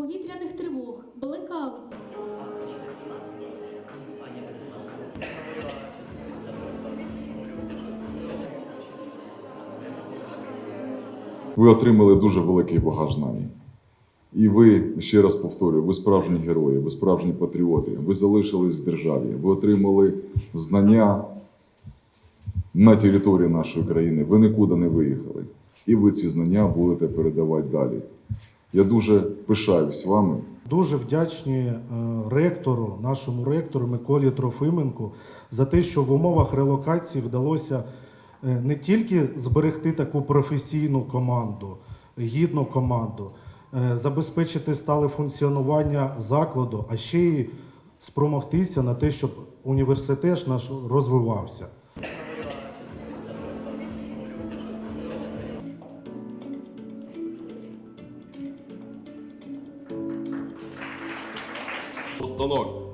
повітряних тривог, блекаутів. Ви отримали дуже великий багаж знань. І ви, ще раз повторюю, ви справжні герої, ви справжні патріоти, ви залишились в державі, ви отримали знання на території нашої країни, ви нікуди не виїхали. І ви ці знання будете передавати далі. Я дуже пишаюсь вами. Дуже вдячні е, ректору, нашому ректору Миколі Трофименку за те, що в умовах релокації вдалося е, не тільки зберегти таку професійну команду, гідну команду, е, забезпечити стале функціонування закладу, а ще й спромогтися на те, щоб університет наш розвивався. Станок.